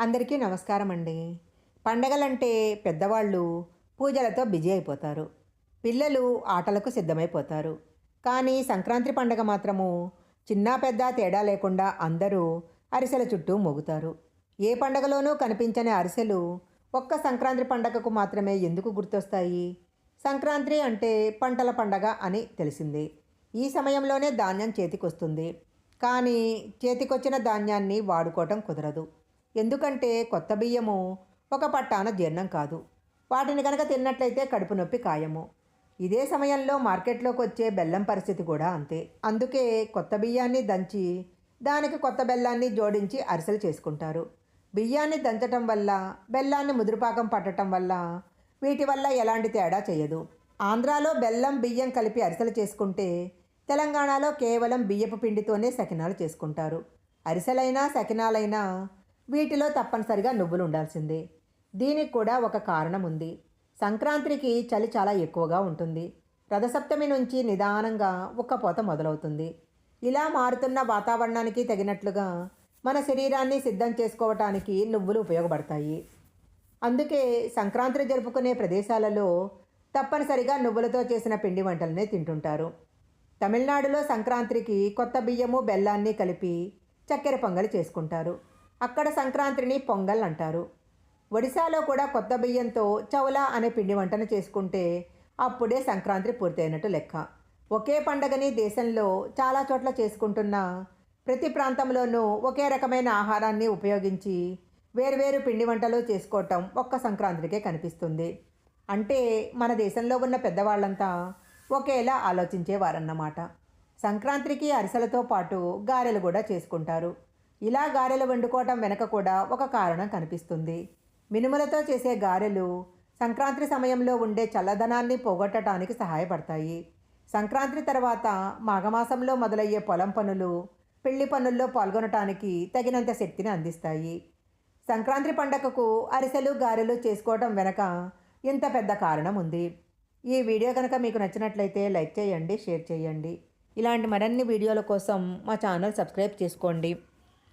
అందరికీ నమస్కారం అండి పండగలంటే పెద్దవాళ్ళు పూజలతో బిజీ అయిపోతారు. పిల్లలు ఆటలకు సిద్ధమైపోతారు. కానీ సంక్రాంతి పండగ మాత్రము చిన్న పెద్ద తేడా లేకుండా అందరూ అరిసెల చుట్టూ మోగుతారు. ఏ పండగలోనూ కనిపించని అరిసెలు ఒక్క సంక్రాంతి పండగకు మాత్రమే ఎందుకు గుర్తొస్తాయి? సంక్రాంతి అంటే పంటల పండగ అని తెలిసింది. ఈ సమయంలోనే ధాన్యం చేతికొస్తుంది. కానీ చేతికొచ్చిన ధాన్యాన్ని వాడుకోవటం కుదరదు. ఎందుకంటే కొత్త బియ్యము ఒక పట్టాన జీర్ణం కాదు. వాటిని కనుక తిన్నట్లయితే కడుపు నొప్పి ఖాయము. ఇదే సమయంలో మార్కెట్లోకి వచ్చే బెల్లం పరిస్థితి కూడా అంతే. అందుకే కొత్త బియ్యాన్ని దంచి దానికి కొత్త బెల్లాన్ని జోడించి అరిసెలు చేసుకుంటారు. బియ్యాన్ని దంచటం వల్ల బెల్లాన్ని ముదురుపాకం పట్టడం వల్ల వీటి వల్ల ఎలాంటి తేడా చేయదు. ఆంధ్రాలో బెల్లం బియ్యం కలిపి అరిసెలు చేసుకుంటే తెలంగాణలో కేవలం బియ్యపు పిండితోనే సకినాలు చేసుకుంటారు. అరిసెలైనా సకినాలైనా వీటిలో తప్పనిసరిగా నువ్వులు ఉండాల్సిందే. దీనికి కూడా ఒక కారణం ఉంది. సంక్రాంతికి చలి చాలా ఎక్కువగా ఉంటుంది. రథసప్తమి నుంచి నిదానంగా ఉక్కపోత మొదలవుతుంది. ఇలా మారుతున్న వాతావరణానికి తగినట్లుగా మన శరీరాన్ని సిద్ధం చేసుకోవటానికి నువ్వులు ఉపయోగపడతాయి. అందుకే సంక్రాంతి జరుపుకునే ప్రదేశాలలో తప్పనిసరిగా నువ్వులతో చేసిన పిండి వంటలనే తింటుంటారు. తమిళనాడులో సంక్రాంతికి కొత్త బియ్యము బెల్లాన్ని కలిపి చక్కెర పొంగలి చేసుకుంటారు. అక్కడ సంక్రాంతిని పొంగల్ అంటారు. ఒడిశాలో కూడా కొత్త బియ్యంతో చౌలా అనే పిండి వంటను చేసుకుంటే అప్పుడే సంక్రాంతి పూర్తయినట్టు లెక్క. ఒకే పండగని దేశంలో చాలా చోట్ల చేసుకుంటున్న ప్రతి ప్రాంతంలోనూ ఒకే రకమైన ఆహారాన్ని ఉపయోగించి వేరువేరు పిండి వంటలు చేసుకోవటం ఒక్క సంక్రాంతికే కనిపిస్తుంది. అంటే మన దేశంలో ఉన్న పెద్దవాళ్ళంతా ఒకేలా ఆలోచించేవారన్నమాట. సంక్రాంతికి అరిసెలతో పాటు గారెలు కూడా చేసుకుంటారు. ఇలా గారెలు వండుకోవటం వెనక కూడా ఒక కారణం కనిపిస్తుంది. మినుములతో చేసే గారెలు సంక్రాంతి సమయంలో ఉండే చల్లదనాన్ని పోగొట్టడానికి సహాయపడతాయి. సంక్రాంతి తర్వాత మాఘమాసంలో మొదలయ్యే పొలం పనులు పెళ్ళి పనుల్లో పాల్గొనటానికి తగినంత శక్తిని అందిస్తాయి. సంక్రాంతి పండగకు అరిసెలు గారెలు చేసుకోవటం వెనక ఇంత పెద్ద కారణం ఉంది. ఈ వీడియో కనుక మీకు నచ్చినట్లయితే లైక్ చేయండి షేర్ చేయండి. ఇలాంటి మరిన్ని వీడియోల కోసం మా ఛానల్ సబ్స్క్రైబ్ చేసుకోండి.